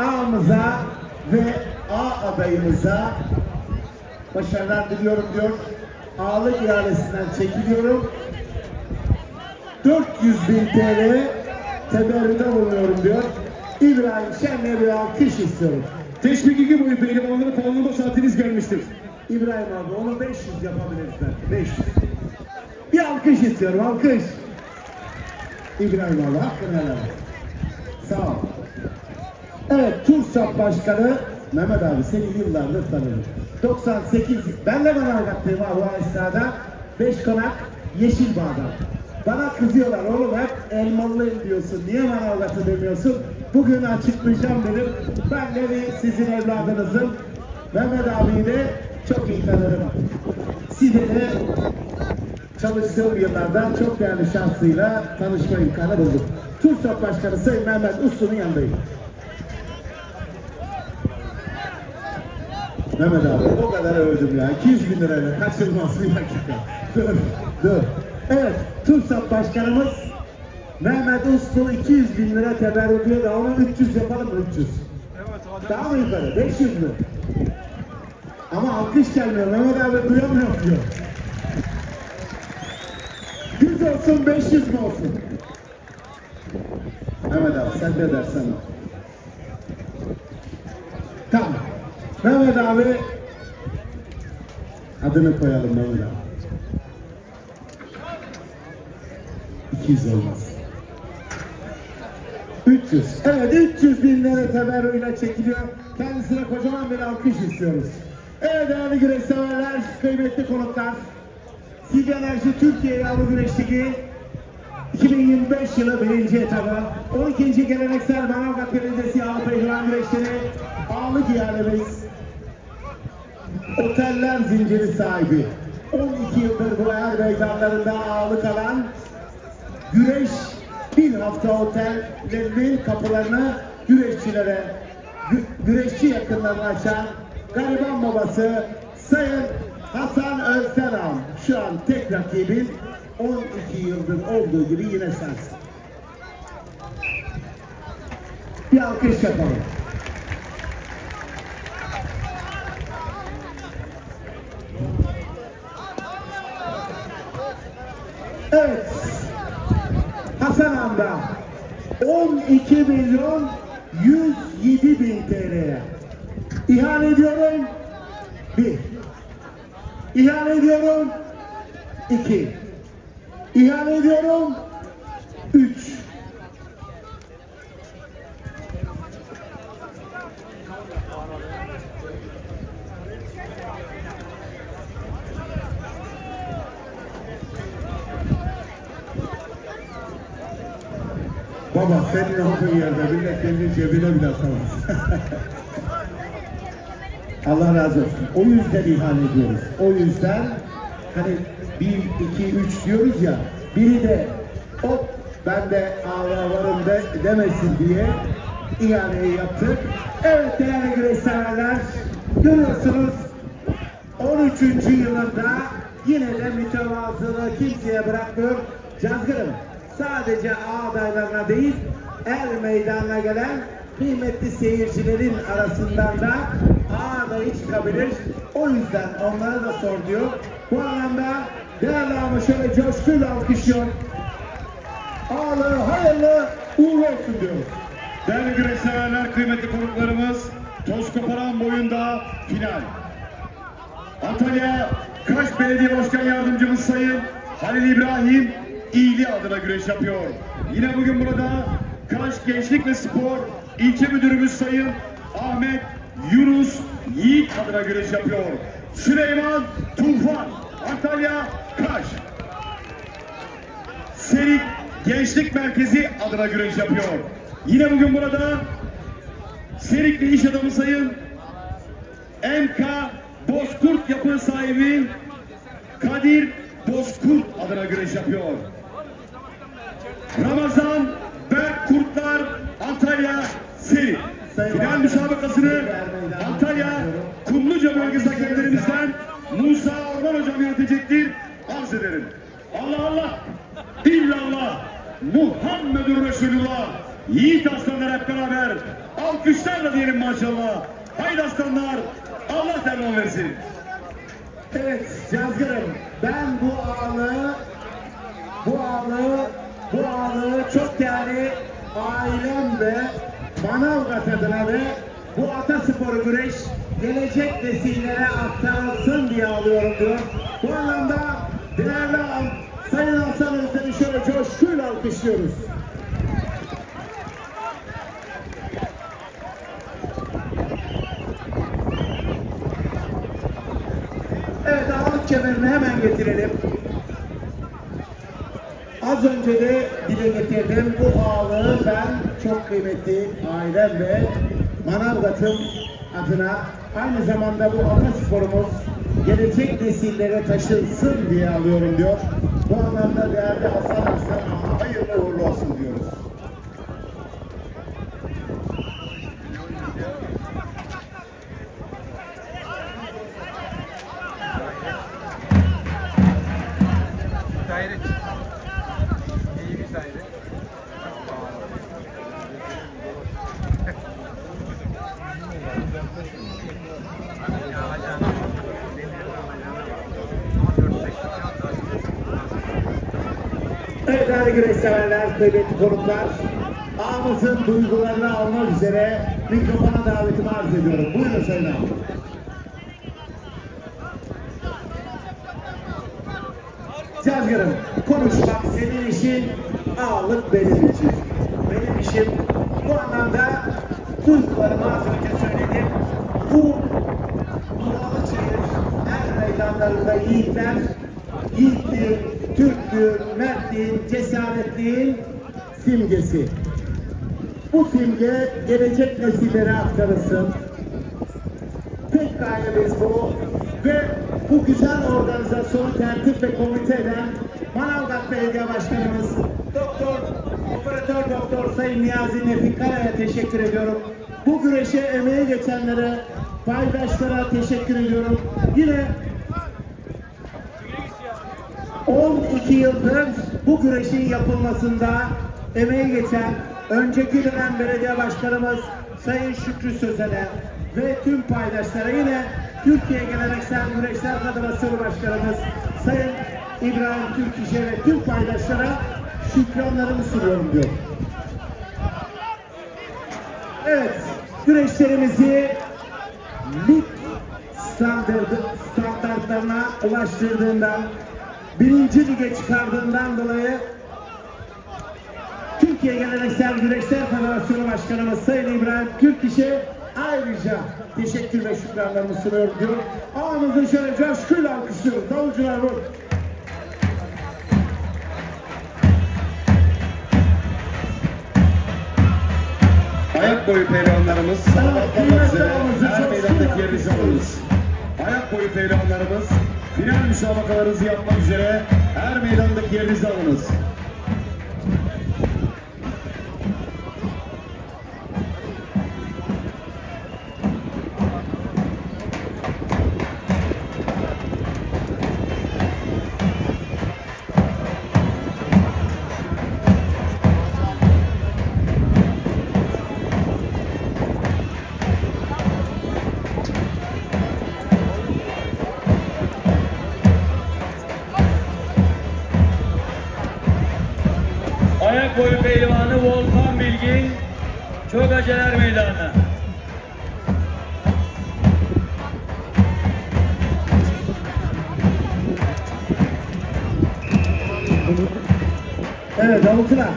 A'mıza ve A adayımıza başarılar diliyorum diyor. A'lık ihalesinden çekiliyorum. 400 bin TL teberrüde bulunuyorum diyor. İbrahim Şen'le bir alkış istiyorum. Teşvik iki boyu pehlivanları puanlama saatiniz gelmiştir. İbrahim abi onu 500 yapabiliriz ben. 500. Bir alkış istiyorum, alkış. İbrahim abi hakkını helal. Sağ ol. Evet, TURSAP Başkanı Mehmet abi seni yıllardır tanırım. 98, ben de bana anlattığım abi o esnada 5 konak Yeşilbağ'dan. Bana kızıyorlar oğlum hep elmalıyım diyorsun. Niye bana avlatı demiyorsun? Bugün açıklayacağım dedim. Ben de bir sizin evladınızım. Mehmet abiyi de çok iyi tanırım. Sizi de çalıştığım yıllardan çok değerli şansıyla tanışma imkanı bulduk. TURSAP Başkanı Sayın Mehmet Uslu'nun yanındayım. Mehmet abi o kadar övdüm ya. 200 bin lirayla kaçırmaz bir dakika. Dur, dur. Evet, TURSAP Başkanımız Mehmet Uslu 200 bin lira teberrü diyor da onu 300 yapalım mı 300? Daha mı yukarı? 500 mü? Ama alkış gelmiyor. Mehmet abi duyamıyor diyor. 100 olsun 500 mü olsun? Mehmet abi sen ne dersen o. Tamam. Mehmet abi adını koyalım Mehmet abi. 200 olmaz. 300. Evet 300 bin lira çekiliyor. Kendisine kocaman bir alkış istiyoruz. Evet değerli güreş severler, kıymetli konuklar. Silv Enerji Türkiye Yavru Güreş Ligi 2025 yılı birinci etabı 12. geleneksel Manavgat Belediyesi Yağlı Pehlivan Güreşleri Ağlı ihalemiz Oteller zinciri sahibi 12 yıldır bu yer meydanlarında ağlı kalan güreş bir hafta otellerinin kapılarını güreşçilere gü- güreşçi yakınlarını açan gariban babası Sayın Hasan Özdenam şu an tek rakibin 12 yıldır olduğu gibi yine sensin. Bir alkış yapalım. Evet. Amda 12 milyon 107 bin TL'ye ihale ediyorum. Bir. İhale ediyorum. İki. İhale ediyorum. Üç. Baba senin olduğun yerde millet kendi cebine bile atamaz. Allah razı olsun. O yüzden ihale ediyoruz. O yüzden hani bir, iki, üç diyoruz ya biri de hop ben de ağla varım de, demesin diye ihaleyi yaptık. Evet değerli güreş severler görüyorsunuz 13. yılında yine de mütevazılığı kimseye bırakmıyor. Cazgırım sadece A adaylarına değil el meydanına gelen kıymetli seyircilerin arasından da A adayı çıkabilir. O yüzden onlara da sor diyor. Bu anlamda değerli ama şöyle coşkuyla alkışlıyor. Ağlı hayırlı uğurlu olsun diyoruz. Değerli güreş severler, kıymetli konuklarımız, toz koparan boyunda final. Antalya Kaş Belediye Başkan Yardımcımız Sayın Halil İbrahim İyili adına güreş yapıyor. Yine bugün burada Kaş Gençlik ve Spor İlçe Müdürümüz Sayın Ahmet Yunus Yiğit adına güreş yapıyor. Süleyman Tufan Antalya Kaş. Serik Gençlik Merkezi adına güreş yapıyor. Yine bugün burada Serikli iş adamı sayın MK Bozkurt yapı sahibi Kadir Bozkurt adına güreş yapıyor. Ramazan Berk Kurtlar Antalya Serik. Final müsabakasını Antalya Kumluca bölgesi hakemlerimizden Musa Orman Hocam yönetecektir. Arz ederim. Allah Allah. İllallah. Muhammedur Resulullah. Yiğit aslanlar hep beraber. Alkışlarla diyelim maşallah. Haydi aslanlar. Allah devam versin. Evet Cazgır'ım ben bu ağlı bu ağlı bu ağlı çok değerli ailem ve Manavgat adına ve bu atasporu güreş gelecek nesillere aktarılsın diye alıyorum diyor. Bu anlamda değerli Sayın Hasan Özden'i şöyle coşkuyla alkışlıyoruz. Evet ağırlık kemerini hemen getirelim. Az önce de dile getirdim. Bu ağırlığı ben çok kıymetli ailem ve Manavgat'ın adına aynı zamanda bu atasporumuz gelecek nesillere taşınsın diye alıyorum diyor. Bu anlamda değerli Hasan Arslan hayırlı uğurlu olsun diyoruz. Değerli güreş severler, kıymetli konuklar. Ağamızın duygularını almak üzere mikrofona davetimi arz ediyorum. Buyurun Sayın Ağam. Cazgır'ım konuşmak senin işin, ağırlık benim için. Benim işim bu anlamda duygularımı az önce söyledim. Bu Dualı çevir, her meydanlarında yiğitler, yiğitliğin, mertliğin, cesaretliğin simgesi. Bu simge gelecek nesillere aktarılsın. Tek gayemiz bu ve bu güzel organizasyonu tertip ve komite Manavgat Belediye Başkanımız Doktor, Operatör Doktor Sayın Niyazi Nefik Kara'ya teşekkür ediyorum. Bu güreşe emeği geçenlere, paydaşlara teşekkür ediyorum. Yine 12 yıldır bu güreşin yapılmasında emeği geçen önceki dönem belediye başkanımız Sayın Şükrü Sözen'e ve tüm paydaşlara yine Türkiye Geleneksel Güreşler Federasyonu Başkanımız Sayın İbrahim Türkişe ve tüm paydaşlara şükranlarımı sunuyorum diyor. Evet, güreşlerimizi lig standartlarına ulaştırdığından, birinci lige çıkardığından dolayı Türkiye Geleneksel Güreşler Federasyonu Başkanımız Sayın İbrahim Türkiş'e ayrıca teşekkür ve şükranlarımı sunuyorum diyor. Ağamızı şöyle coşkuyla alkışlıyoruz. Davulcular vur. Ayak boyu pehlivanlarımız sağlatmak üzere her meydandaki yerinizi alınız. Ayak boyu pehlivanlarımız final müsabakalarınızı yapmak üzere her meydandaki yerinizi alınız. Ayak boyu pehlivanı Volkan Bilgin Çok Aceler Meydanı. Evet davulcular.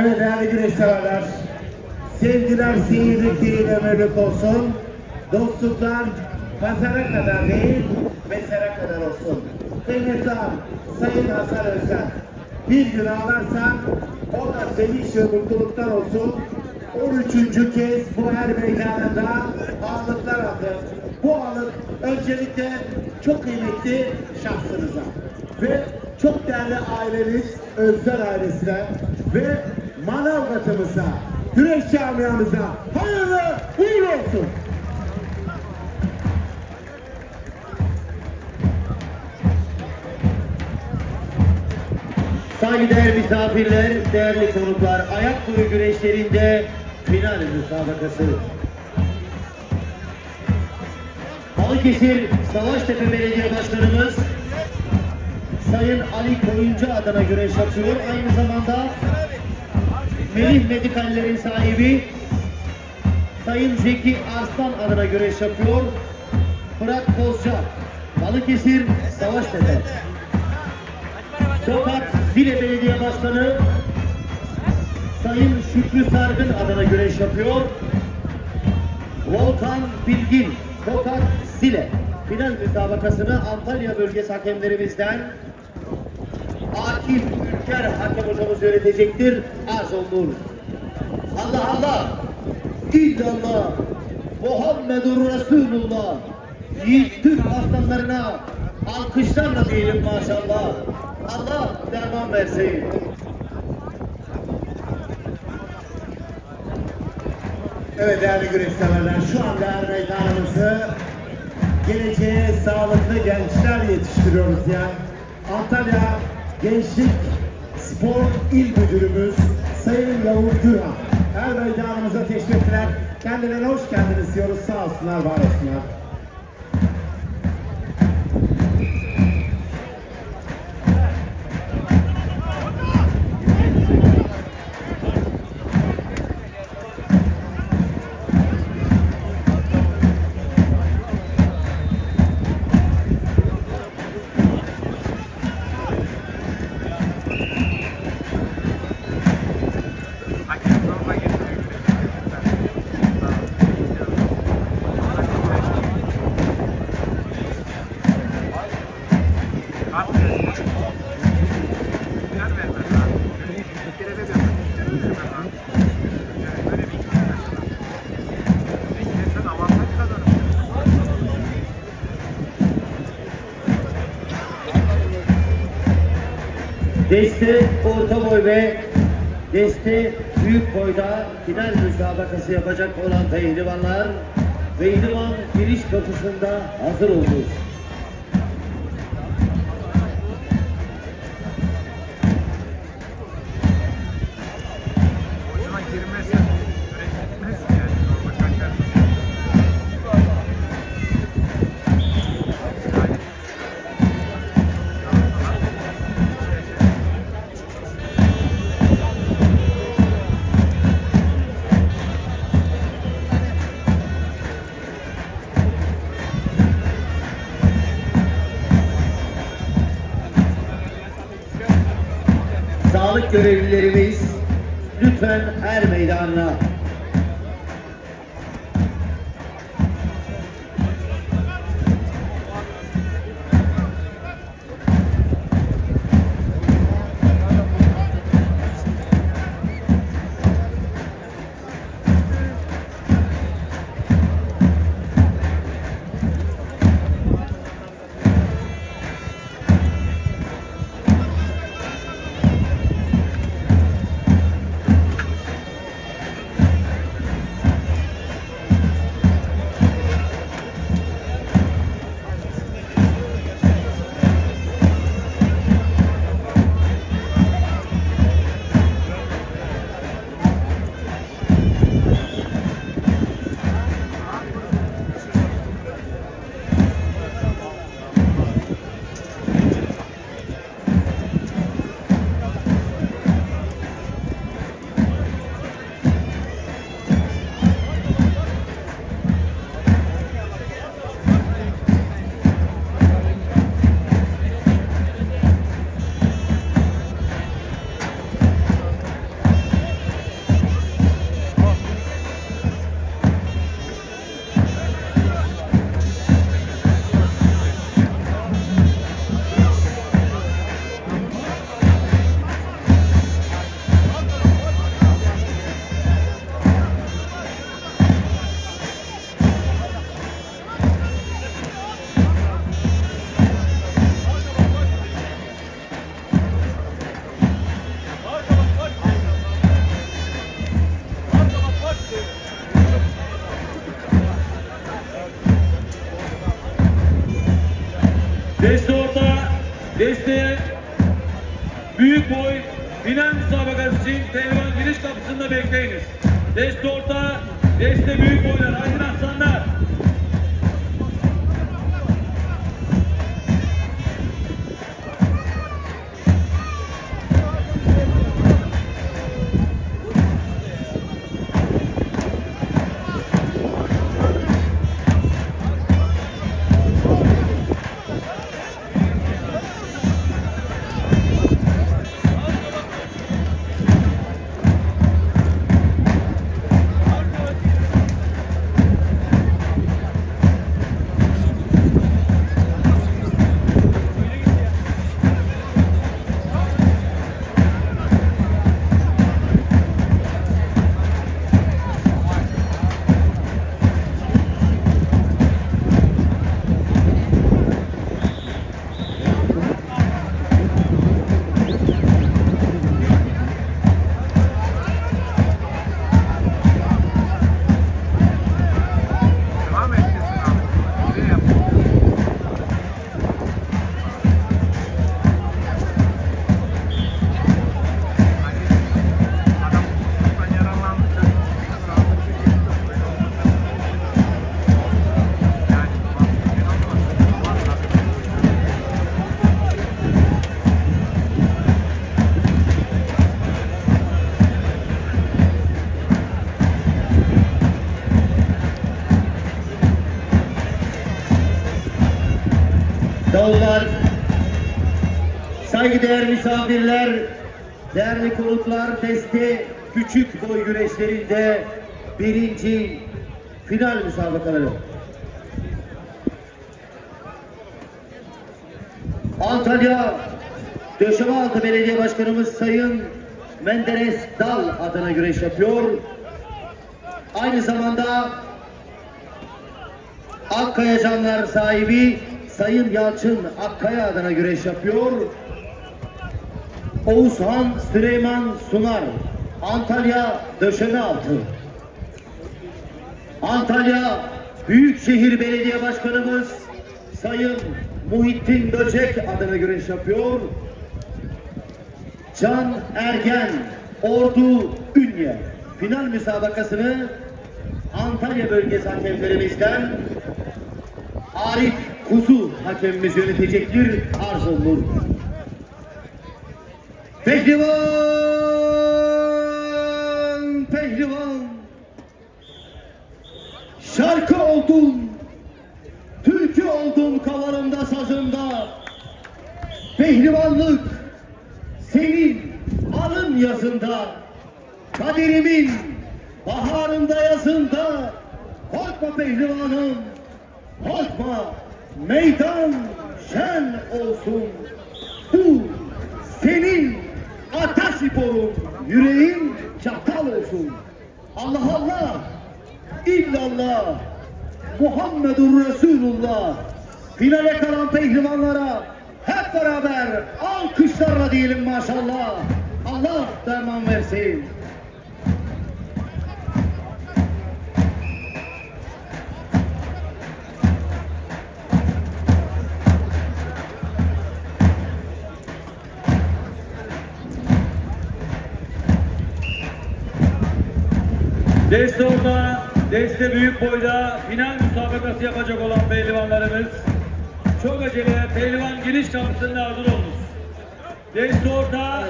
Evet değerli güreş severler. Sevgiler seyirlik değil ömürlük olsun. Dostluklar pazara kadar değil, mesele kadar olsun. Kıymetli Sayın Hasan Özden. Bir gün ağlarsan o da sevinç ve mutluluktan olsun. 13. kez bu her meydanında ağırlıklar aldı. bu anın öncelikle çok kıymetli şahsınıza ve çok değerli aileniz Özler ailesine ve Manavgat'ımıza, güreş camiamıza hayırlı uğurlu olsun. Saygıdeğer misafirler, değerli konuklar, ayakkabı güreşlerinde final müsabakası. Balıkesir Savaştepe Belediye Başkanımız Sayın Ali Koyuncu adına güreş yapıyor. Aynı zamanda Melih Medikallerin sahibi Sayın Zeki Arslan adına güreş yapıyor. Fırat Kozca, Balıkesir Savaştepe. Tokat Zile Belediye Başkanı Sayın Şükrü Sargın adına güreş yapıyor. Volkan Bilgin, Tokat Zile. Final müsabakasını Antalya bölgesi hakemlerimizden Akif Ülker hakem hocamız yönetecektir. Arz olunur. Allah Allah! İllallah! Muhammedur Resulullah! Yiğit Türk aslanlarına alkışlarla diyelim maşallah. Allah derman versin. Evet değerli güreş severler şu anda meydanımızı geleceğe sağlıklı gençler yetiştiriyoruz yani. Antalya Gençlik Spor İl Müdürümüz Sayın Yavuz Gürhan. Er meydanımıza teşrif. Kendilerine hoş geldiniz diyoruz. Sağ olsunlar, var olsunlar. Deste orta boy ve deste büyük boyda final müsabakası yapacak olan pehlivanlar pehlivan giriş kapısında hazır olunuz. Görevlilerimiz lütfen er meydanına. Saygıdeğer misafirler, değerli konuklar, deste küçük boy güreşlerinde birinci final müsabakaları. Antalya Döşemealtı Belediye Başkanımız Sayın Menderes Dal adına güreş yapıyor. Aynı zamanda Akkaya Canlar sahibi Sayın Yalçın Akkaya adına güreş yapıyor. Oğuzhan Süleyman Sunar Antalya Döşemealtı. Antalya Büyükşehir Belediye Başkanımız Sayın Muhittin Böcek adına güreş yapıyor. Can Ergen Ordu Ünye final müsabakasını Antalya bölgesi hakemlerimizden Arif Kuzu hakemimiz yönetecektir. Arz olunur. Pehlivan, pehlivan. Şarkı oldun, türkü oldun kavarımda sazımda. Pehlivanlık senin alın yazında. Kaderimin baharında yazında. Korkma pehlivanım, korkma. Meydan şen olsun. Bu atasporun. Yüreğin çatal olsun. Allah Allah, illallah, Muhammedur Resulullah. Finale kalan pehlivanlara hep beraber alkışlarla diyelim maşallah. Allah derman versin. Deste deste büyük boyda final müsabakası yapacak olan pehlivanlarımız çok acele pehlivan giriş kapısında hazır olunuz. Deste orta,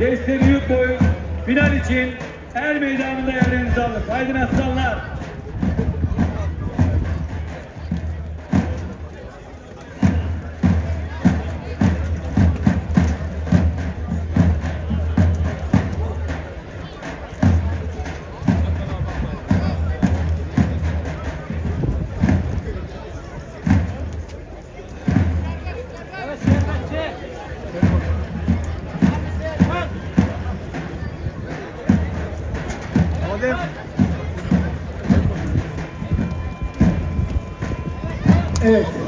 deste büyük boy final için el meydanında yerlerinizi alın. Haydi aslanlar. Evet.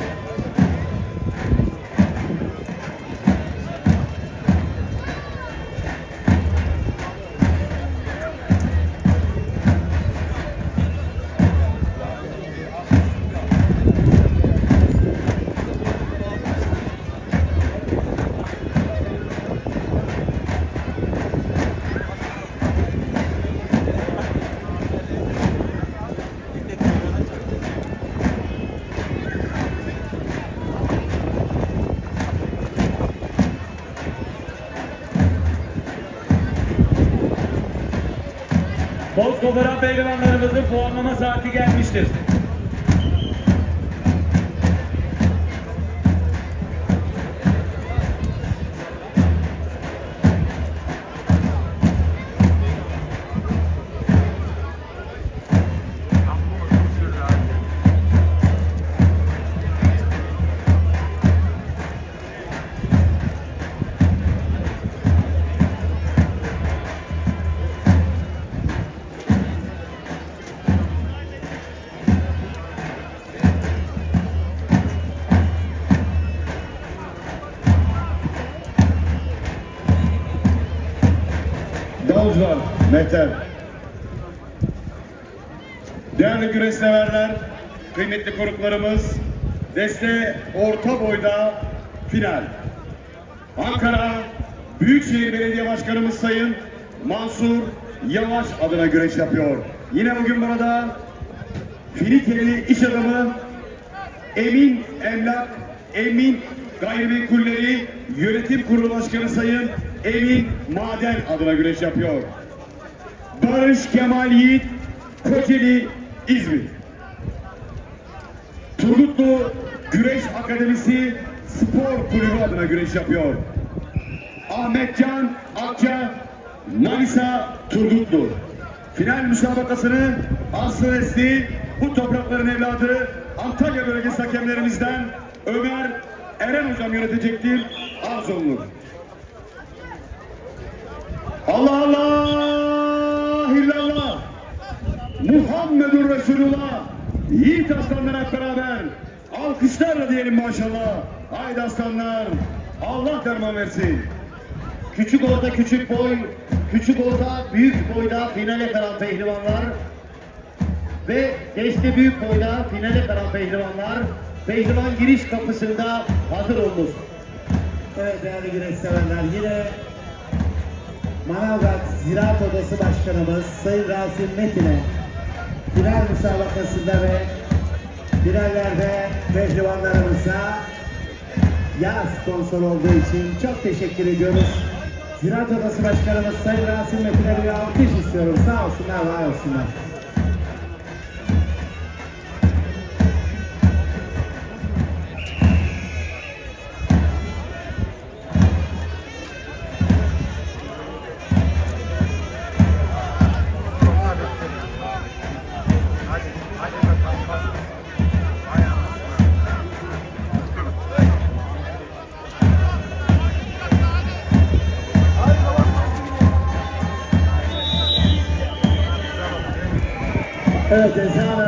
Pehlivanlarımızın puanlama saati gelmiştir. Mehter. Değerli güreş severler, kıymetli konuklarımız, deste orta boyda final. Ankara Büyükşehir Belediye Başkanımız Sayın Mansur Yavaş adına güreş yapıyor. Yine bugün burada Filikeli iş adamı Emin Emlak, Emin Gayrimenkulleri Yönetim Kurulu Başkanı Sayın Emin Maden adına güreş yapıyor. Barış Kemal Yiğit, Kocaeli, İzmir. Turgutlu Güreş Akademisi Spor Kulübü adına güreş yapıyor. Ahmetcan Akça, Manisa Turgutlu. Final müsabakasını Aslı Nesli, bu toprakların evladı Antalya bölgesi hakemlerimizden Ömer Eren hocam yönetecektir. Arz. Allah Allah Muhammedur Resulullah. Yiğit aslanlar beraber. Alkışlarla diyelim maşallah. Haydi aslanlar. Allah derman versin. Küçük orta küçük boy, küçük orta büyük boyda finale kalan pehlivanlar. Ve deste büyük boyda finale kalan pehlivanlar. Pehlivan giriş kapısında hazır olmuş. Evet değerli güreş severler yine Manavgat Ziraat Odası Başkanımız Sayın Rasim Metin'e final müsabakasında ve finallerde pehlivanlarımıza yağ sponsor olduğu için çok teşekkür ediyoruz. Ziraat Odası Başkanımız Sayın Rasim Metin'e bir alkış istiyorum. Sağ olsunlar, var olsunlar.